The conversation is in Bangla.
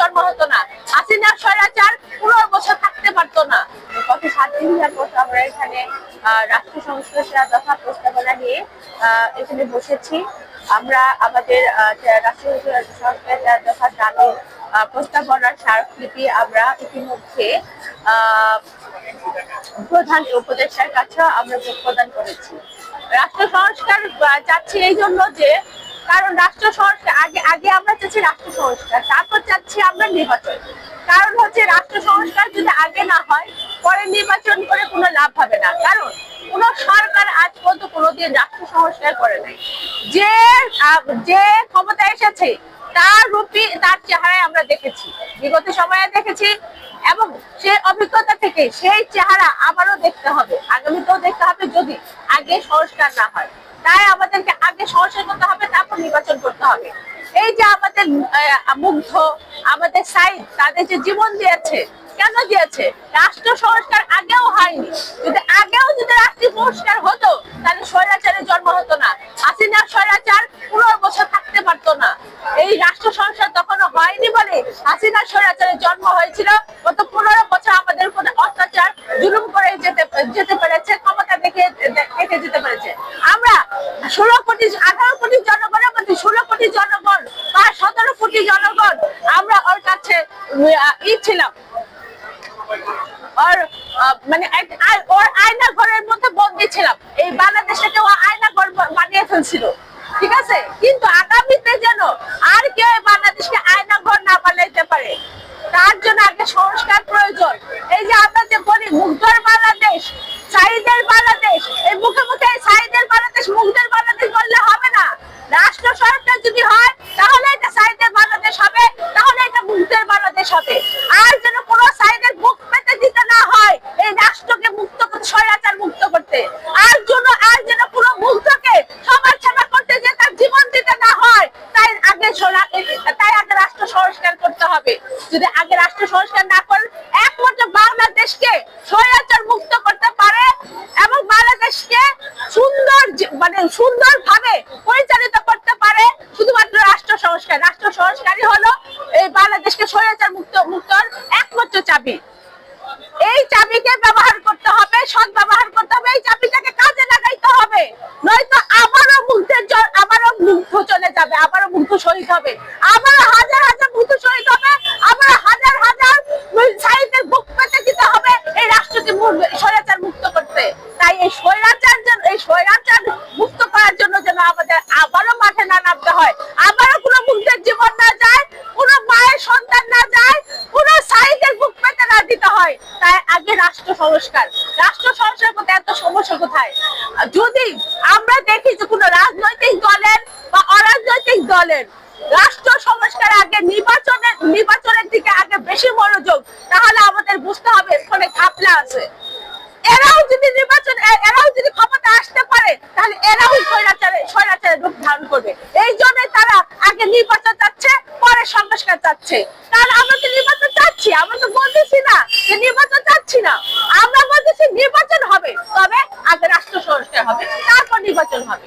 জন্ম হতো না। হাসিনা স্বৈরাচার পনেরো বছর থাকতে পারতো না। গত সাত দিন যাবত আমরা এখানে রাষ্ট্র সংস্কার দফা প্রস্তাবনা নিয়ে এখানে বসেছি। আমরা আমাদের রাষ্ট্র দাবি প্রস্তাবনার স্মারকলিপি আমরা ইতিমধ্যে প্রধান উপদেষ্টার কাছে আমরা প্রদান করেছি। রাষ্ট্র সংস্কার চাচ্ছি এই জন্য যে কারণ রাষ্ট্র সংস্কার, আগে আগে আমরা চাচ্ছি রাষ্ট্র সংস্কার, তারপর চাচ্ছি আমরা নির্বাচন। কারণ হচ্ছে রাষ্ট্র সংস্কার যদি আগে না হয়, পরে নির্বাচন করে কোনো লাভ হবে না। কারণ কোন সরকার আজ পর্যন্ত কোনোদিন রাষ্ট্র সংস্কার করে নাই। যে যে ক্ষমতা এসেছে, তার রূপী, তার চেহারায় আমরা দেখেছি। বিগত সময়ে দেখেছি, এবং সে অভিজ্ঞতা থেকে সেই চেহারা আবারও দেখতে হবে। আগামীতেও দেখতে হবে যদি আগে সংস্কার না হয়। তাই আমাদেরকে আগে সংস্কার করতে হবে তারপর নির্বাচন করতে হবে। এই যে আমাদের মুগ্ধ, আমাদের সাইড তাদের যে জীবন দিয়েছে, কেন দিয়েছে? রাষ্ট্র সংস্কার আগেও হয়নি। যদি আগেও যদি রাষ্ট্রীয় সংস্কার হতো, তাহলে স্বৈরাচারের জন্ম হতো না। হাসিনা স্বৈরাচার পনেরো বছর থাকতে পারতো না। এই রাষ্ট্র সংস্কার তখনও হয়নি বলে হাসিনা স্বৈরাচারের জন্ম হয়েছিল। গত পনেরো বছর আমাদের উপরে অত্যাচার, জুলুম করে যেতে যেতে পেরেছে, ক্ষমতা দেখে দেখে যেতে পেরেছে। ষোলো কোটি, আঠারো কোটি জনগণের মধ্যে ষোলো কোটি জনগণ বা সতেরো কোটি জনগণ আমরা ওর কাছে ই ছিলাম। ওর মানে ওর আয়না ঘরের মধ্যে বন্দি ছিলাম। এই বাংলাদেশটাকে ও আয়না ঘর বানিয়ে ফেলছিল। ঠিক আছে? কিন্তু আগামীতে যেন আর কেউ বাংলাদেশকে আয়না ঘর না বানাইতে পারে, তার জন্য আগে সংস্কার প্রয়োজন এই যে আমরা যে বলি মুগ্ধর বাংলাদেশ সাইদের বাংলাদেশ এই মুখে মুখে এই সাইদের বাংলাদেশ মুগ্ধের বাংলাদেশ বললে হবে না রাষ্ট্র সরকার যদি হয় তাহলে এটা সাইদের বাংলাদেশ হবে তাহলে এটা মুগ্ধের বাংলাদেশ হবে আর যেন কোনো সাইদের মুখ পেতে দিতে না হয় এই রাষ্ট্রকে মুক্ত করতে স্বৈরাচার মুক্ত করতে আর জন্য আর যেন কোনো মুগ্ধকে সমাজ সেবা করতে যে তার জীবন দিতে না হয় তাই আগে সোনা- তাই আগে রাষ্ট্র সংস্কার করতে হবে। যদি আগে রাষ্ট্র সংস্কার না করেন, একমাত্র বাংলাদেশকে স্বৈরাচার মুক্ত করতে পারে এবং বাংলাদেশকে সুন্দর মানে সুন্দর ভাবে পরিচালিত করতে পারে শুধুমাত্র রাষ্ট্র সংস্কার। রাষ্ট্র সংস্কারই হলো এই বাংলাদেশকে স্বৈরাচার মুক্ত মুক্তর একমাত্র চাবি এই চাবিকে ব্যবহার করতে হবে সৎ ব্যবহার করতে হবে এই চাবিটাকে কাজে লাগাইতে হবে নয়তো আবারও মুগ্ধের জ- আবারও মুগ্ধ চলে যাবে আবারও মুগ্ধ শহীদ হবে আবারও হাজার হাজার মুগ্ধ শহীদ হবে আবারও হাজার হাজার সাহিত্যের বুক পেতে দিতে হবে এই রাষ্ট্রকে মু- স্বৈরাচার মুক্ত করতে তাই এই স্বৈরাচার যেন এই স্বৈরাচার মুক্ত করার জন্য যেন আমাদের আবারও মাঠে না নামতে হয় আবারও কোনো মুগ্ধের জীবন না যায় সন্তান না যায় সাইডের বুক পেতে না দিতে হয়। তাই আগে রাষ্ট্র সংস্কার। রাষ্ট্র সংস্কার করতে এত সমস্যা কোথায়? যদি আমরা দেখি যে কোনো রাজনৈতিক দলের বা অরাজনৈতিক দলের রাষ্ট্র সংস্কার আগে নির্বাচনের নির্বাচনের দিকে আগে বেশি মনোযোগ, তাহলে আমাদের বুঝতে হবে এখানে ঘাপলা আছে। এরাও যদি নির্বাচন এরাও যদি ক্ষমতা আসতে পারে, তাহলে এরাও স্বৈরাচারে স্বৈরাচারের রূপ ধারণ করবে। এই জন্য তারা আগে নির্বাচন চাচ্ছে পরে সংস্কার চাচ্ছে? কারণ আমরা তো নির্বাচন চাচ্ছি, আমরা তো বলতেছি না যে নির্বাচন চাচ্ছি না। আমরা বলতেছি নির্বাচন হবে, তবে আগে রাষ্ট্র সংস্কার হবে, তারপর নির্বাচন হবে।